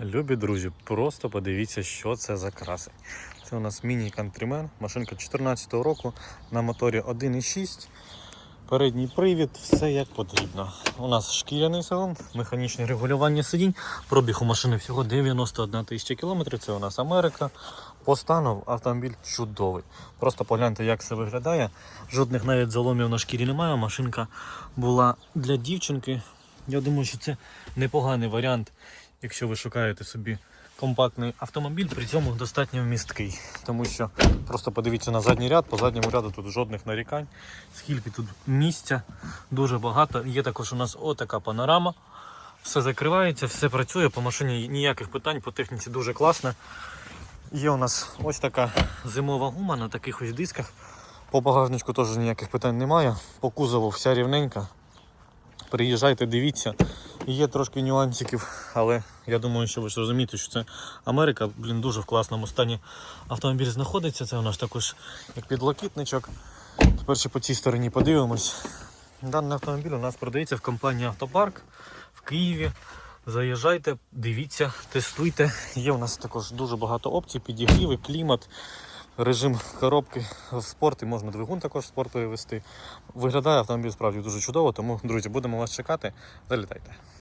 Любі друзі, просто подивіться, що це за красень. Це у нас міні-кантримен, машинка 2014 року на моторі 1.6. Передній привід, все як потрібно. У нас шкіряний салон, механічне регулювання сидінь. Пробіг у машини всього 91 тисяча кілометрів. Це у нас Америка. По стану автомобіль чудовий. Просто погляньте, як це виглядає. Жодних навіть заломів на шкірі немає. Машинка була для дівчинки. Я думаю, що це непоганий варіант, якщо ви шукаєте собі компактний автомобіль, при цьому достатньо вмісткий. Тому що просто подивіться на задній ряд, по задньому ряду тут жодних нарікань. Скільки тут місця, дуже багато. Є також у нас отака панорама. Все закривається, все працює, по машині ніяких питань, по техніці дуже класно. Є у нас ось така зимова гума на таких ось дисках. По багажничку теж ніяких питань немає. По кузову вся рівненька. Приїжджайте, дивіться. Є трошки нюансиків, але я думаю, що ви ж розумієте, що це Америка, блін, дуже в класному стані автомобіль знаходиться. Це у нас також як підлокітничок. Тепер ще по цій стороні подивимось. Даний автомобіль у нас продається в компанії Автопарк в Києві. Заїжджайте, дивіться, тестуйте. Є у нас також дуже багато опцій, підігріви, клімат, режим коробки в спорт і можна двигун також в спорт перевести. Виглядає автомобіль справді дуже чудово, тому, друзі, будемо вас чекати. Залітайте.